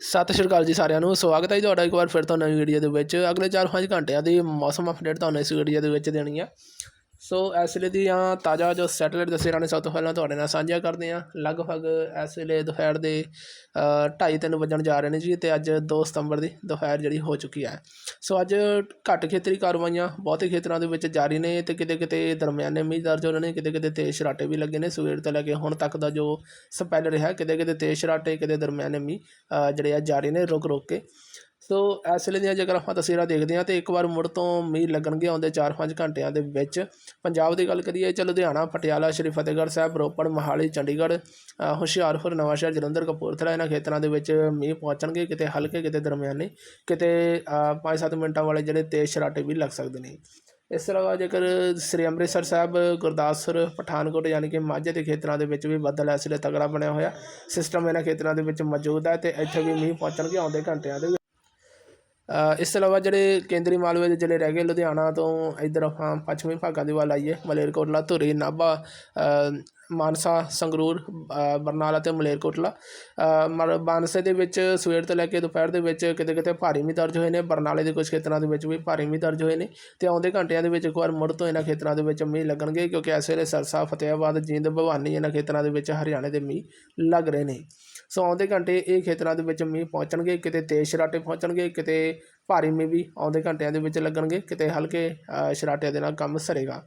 ਸਤਿ ਸ਼੍ਰੀ ਅਕਾਲ ਜੀ ਸਾਰਿਆਂ ਨੂੰ, ਸਵਾਗਤ ਹੈ ਜੀ ਤੁਹਾਡਾ ਇੱਕ ਵਾਰ ਫਿਰ ਤੋਂ ਨਵੀਂ ਵੀਡੀਓ ਦੇ ਵਿੱਚ। ਅਗਲੇ 4-5 ਘੰਟਿਆਂ ਦੀ ਮੌਸਮ ਅਪਡੇਟ ਤੁਹਾਨੂੰ ਇਸ ਵੀਡੀਓ ਦੇ ਵਿੱਚ ਦੇਣੀ ਆ। ਸੋ ਇਸ ਵੇਲੇ ਦੀਆਂ ਤਾਜ਼ਾ ਜੋ ਸੈਟੇਲਾਈਟ ਤਸਵੀਰਾਂ ਨੇ ਸਭ ਤੋਂ ਪਹਿਲਾਂ ਤੁਹਾਡੇ ਨਾਲ ਸਾਂਝਾ ਕਰਦੇ ਹਾਂ। ਲਗਭਗ ਇਸ ਵੇਲੇ ਦੁਪਹਿਰ ਦੇ ਅ, ਢਾਈ ਤਿੰਨ ਵੱਜਣ ਜਾ ਰਹੇ ਨੇ ਜੀ ਤੇ ਅੱਜ 2 ਸਤੰਬਰ ਦੀ ਦੁਪਹਿਰ ਜਿਹੜੀ ਹੋ ਚੁੱਕੀ ਹੈ। ਸੋ ਅੱਜ ਘੱਟ ਖੇਤਰੀ ਕਾਰਵਾਈਆਂ ਬਹੁਤੇ ਖੇਤਰਾਂ ਦੇ ਵਿੱਚ ਜਾਰੀ ਨੇ ਤੇ ਕਿਤੇ ਕਿਤੇ ਦਰਮਿਆਨੇ ਮੀਂਹ ਦਰਜ ਹੋ ਰਹੇ ਨੇ ਕਿਤੇ ਕਿਤੇ ਤੇਜ਼ ਸਰਾਟੇ ਵੀ ਲੱਗੇ ਨੇ। ਸਵੇਰ ਤੋਂ ਲੈ ਕੇ ਹੁਣ ਤੱਕ ਦਾ ਜੋ ਸਪੈਲ ਰਿਹਾ ਕਿਤੇ ਕਿਤੇ ਤੇਜ਼ ਸ਼ਰਾਟੇ ਕਿਤੇ ਦਰਮਿਆਨੇ ਮੀਂਹ ਜਿਹੜੇ ਆ ਜਾਰੀ ਨੇ ਰੁਕ ਰੁਕ ਕੇ। ਸੋ ਇਸ ਵੇਲੇ ਦੀਆਂ ਜੇਕਰ ਆਪਾਂ ਤਸਵੀਰਾਂ ਦੇਖਦੇ ਹਾਂ ਤੇ ਇੱਕ ਵਾਰ ਮੁੜ ਤੋਂ ਮੀਂਹ ਲੱਗਣਗੇ ਆਉਂਦੇ 4-5 ਘੰਟਿਆਂ ਦੇ ਵਿੱਚ। ਪੰਜਾਬ ਦੀ ਗੱਲ ਕਰੀਏ ਚ ਲੁਧਿਆਣਾ, ਪਟਿਆਲਾ, ਸ਼੍ਰੀ ਫਤਿਹਗੜ੍ਹ ਸਾਹਿਬ, ਰੋਪੜ, ਮੋਹਾਲੀ, ਚੰਡੀਗੜ੍ਹ ਹੁਸ਼ਿਆਰਪੁਰ, ਨਵਾਂਸ਼ਹਿਰ, ਜਲੰਧਰ, ਕਪੂਰਥਲਾ ਇਹਨਾਂ ਖੇਤਰਾਂ ਦੇ ਵਿੱਚ ਮੀਂਹ ਪਹੁੰਚਣਗੇ ਕਿਤੇ ਹਲਕੇ, ਕਿਤੇ ਦਰਮਿਆਨੇ, ਕਿਤੇ 5-7 ਮਿੰਟਾਂ ਵਾਲੇ ਜਿਹੜੇ ਤੇਜ਼ ਸ਼ਰਾਟੇ ਵੀ ਲੱਗ ਸਕਦੇ ਨੇ। ਇਸ ਤੋਂ ਇਲਾਵਾ ਜੇਕਰ ਸ੍ਰੀ ਅੰਮ੍ਰਿਤਸਰ ਸਾਹਿਬ, ਗੁਰਦਾਸਪੁਰ, ਪਠਾਨਕੋਟ ਯਾਨੀ ਕਿ ਮਾਝੇ ਦੇ ਖੇਤਰਾਂ ਦੇ ਵਿੱਚ ਵੀ ਬੱਦਲ ਇਸ ਵੇਲੇ ਤਗੜਾ ਬਣਿਆ ਹੋਇਆ ਸਿਸਟਮ ਇਹਨਾਂ ਖੇਤਰਾਂ ਦੇ ਵਿੱਚ ਮੌਜੂਦ ਹੈ ਤੇ ਇੱਥੇ ਵੀ ਮੀਂਹ ਪਹੁੰਚਣਗੇ ਆਉਂਦੇ ਘੰਟਿਆਂ ਦੇ ਇਸ ਤੋਂ ਇਲਾਵਾ ਜਿਹੜੇ ਕੇਂਦਰੀ ਮਾਲਵੇ ਦੇ ਜ਼ਿਲ੍ਹੇ ਰਹਿ ਗਏ ਲੁਧਿਆਣਾ ਤੋਂ ਇੱਧਰ ਆਪਾਂ ਪੱਛਮੀ ਭਾਗਾਂ ਦੇ ਵੱਲ ਆਈਏ ਮਲੇਰਕੋਟਲਾ, ਧੂਰੀ, ਨਾਭਾ ਮਾਨਸਾ ਸੰਗਰੂਰ ਬਰਨਾਲਾ ਅਤੇ ਮਲੇਰਕੋਟਲਾ। ਅ, ਮਰ ਮਾਨਸੇ ਦੇ ਵਿੱਚ ਸਵੇਰ ਤੋਂ ਲੈ ਕੇ ਦੁਪਹਿਰ ਦੇ ਵਿੱਚ ਕਿਤੇ ਕਿਤੇ ਭਾਰੀ ਮੀਂਹ ਦਰਜ ਹੋਏ ਨੇ। ਬਰਨਾਲੇ ਦੇ ਕੁਝ ਖੇਤਰਾਂ ਦੇ ਵਿੱਚ ਵੀ ਭਾਰੀ ਮੀਂਹ ਦਰਜ ਹੋਏ ਨੇ ਤੇ ਆਉਂਦੇ ਘੰਟਿਆਂ ਦੇ ਵਿੱਚ ਇੱਕ ਵਾਰ ਮੁੜ ਤੋਂ ਇਹਨਾਂ ਖੇਤਰਾਂ ਦੇ ਵਿੱਚ ਮੀਂਹ ਲੱਗਣਗੇ ਕਿਉਂਕਿ ਇਸ ਵੇਲੇ ਸਰਸਾ ਫਤਿਆਬਾਦ ਜਿੰਦ ਭਵਾਨੀ ਇਹਨਾਂ ਖੇਤਰਾਂ ਦੇ ਵਿੱਚ ਹਰਿਆਣੇ ਦੇ ਮੀਂਹ ਲੱਗ ਰਹੇ ਨੇ। ਸੋ ਆਉਂਦੇ ਘੰਟੇ ਇਹ ਖੇਤਰਾਂ ਦੇ ਵਿੱਚ ਮੀਂਹ ਪਹੁੰਚਣਗੇ ਕਿਤੇ ਤੇਜ਼ ਸ਼ਰਾਟੇ ਪਹੁੰਚਣਗੇ ਕਿਤੇ ਭਾਰੀ ਮੀਂਹ ਵੀ ਆਉਂਦੇ ਘੰਟਿਆਂ ਦੇ ਵਿੱਚ ਲੱਗਣਗੇ ਕਿਤੇ ਹਲਕੇ ਸ਼ਰਾਟਿਆਂ ਦੇ ਨਾਲ ਕੰਮ ਸਰੇਗਾ।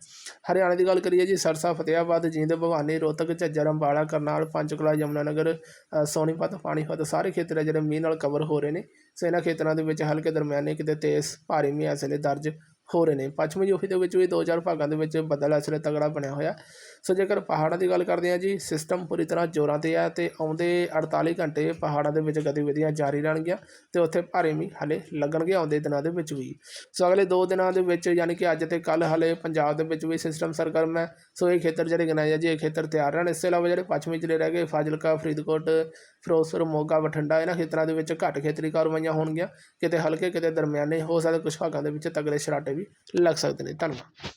ਹਰਿਆਣਾ ਦੀ ਗੱਲ ਕਰੀਏ ਜੀ ਸਰਸਾ ਫਤਿਆਬਾਦ ਜੀਂਦ ਭਵਾਨੀ ਰੋਹਤਕ ਝੱਜਰ ਅੰਬਾਲਾ ਕਰਨਾਲ ਪੰਚਕੁਲਾ ਯਮੁਨਾਨਗਰ ਅ, ਸੋਨੀਪਤ ਪਾਣੀਪਤ ਸਾਰੇ ਖੇਤਰ ਆ ਜਿਹੜੇ ਮੀਂਹ ਨਾਲ ਕਵਰ ਹੋ ਰਹੇ ਨੇ। ਸੋ ਇਹਨਾਂ ਖੇਤਰਾਂ ਦੇ ਵਿੱਚ ਹਲਕੇ ਦਰਮਿਆਨੇ ਕਿਤੇ ਤੇਜ਼ ਭਾਰੀ ਮੀਂਹ ਇਸ ਵੇਲੇ ਦਰਜ ਹੋ ਰਹੇ ਨੇ। ਪੱਛਮੀ ਯੂਪੀ ਦੇ ਵਿੱਚ ਵੀ ਦੋ ਚਾਰ ਭਾਗਾਂ ਦੇ ਵਿੱਚ ਬੱਦਲ ਇਸ ਵੇਲੇ ਤਗੜਾ ਬਣਿਆ ਹੋਇਆ। ਸੋ ਜੇਕਰ ਪਹਾੜਾਂ ਦੀ ਗੱਲ ਕਰਦੇ ਹਾਂ ਜੀ ਸਿਸਟਮ ਪੂਰੀ ਤਰ੍ਹਾਂ ਜ਼ੋਰਾਂ ਤੇ ਆ ਤੇ ਆਉਂਦੇ 48 ਘੰਟੇ ਪਹਾੜਾਂ ਦੇ ਵਿੱਚ ਗਤੀਵਿਧੀਆਂ ਜਾਰੀ ਰਹਿਣਗੀਆਂ ਤੇ ਉੱਥੇ ਭਾਰੇ ਮੀਂਹ ਹਲੇ ਲੱਗਣਗੇ ਆਉਂਦੇ ਦਿਨਾਂ ਦੇ ਵਿੱਚ ਵੀ। ਸੋ ਅਗਲੇ 2 ਦਿਨਾਂ ਦੇ ਵਿੱਚ ਯਾਨੀ ਕਿ ਅੱਜ ਤੇ ਕੱਲ ਹਲੇ ਪੰਜਾਬ ਦੇ ਵਿੱਚ ਵੀ ਸਿਸਟਮ ਸਰਗਰਮ ਹੈ। ਸੋ ਇਹ ਖੇਤਰ ਜਿਹੜੇ ਗਿਣਾਏ ਆ ਜੀ, ਇਹ ਖੇਤਰ ਤਿਆਰ ਰਹਿਣ। ਇਸ ਤੋਂ ਇਲਾਵਾ ਜਿਹੜੇ ਪੱਛਮੀ ਜ਼ਿਲ੍ਹੇ ਰਹਿ ਗਏ, ਫਾਜ਼ਿਲਕਾ, ਫਰੀਦਕੋਟ, ਫਿਰੋਜ਼ਪੁਰ, ਮੋਗਾ, ਬਠਿੰਡਾ, ਇਹਨਾਂ ਖੇਤਰਾਂ ਦੇ ਵਿੱਚ ਘੱਟ ਖੇਤਰੀ ਕਾਰਵਾਈਆਂ ਹੋਣਗੀਆਂ। ਕਿਤੇ ਹਲਕੇ, ਕਿਤੇ ਦਰਮਿਆਨੇ, ਹੋ ਸਕਦੇ ਕੁਝ ਭਾਗਾਂ ਦੇ ਵਿੱਚ ਤਗੜੇ ਛਰਾਟੇ ਵੀ ਲੱਗ ਸਕਦੇ ਨੇ ਧੰਨਵਾਦ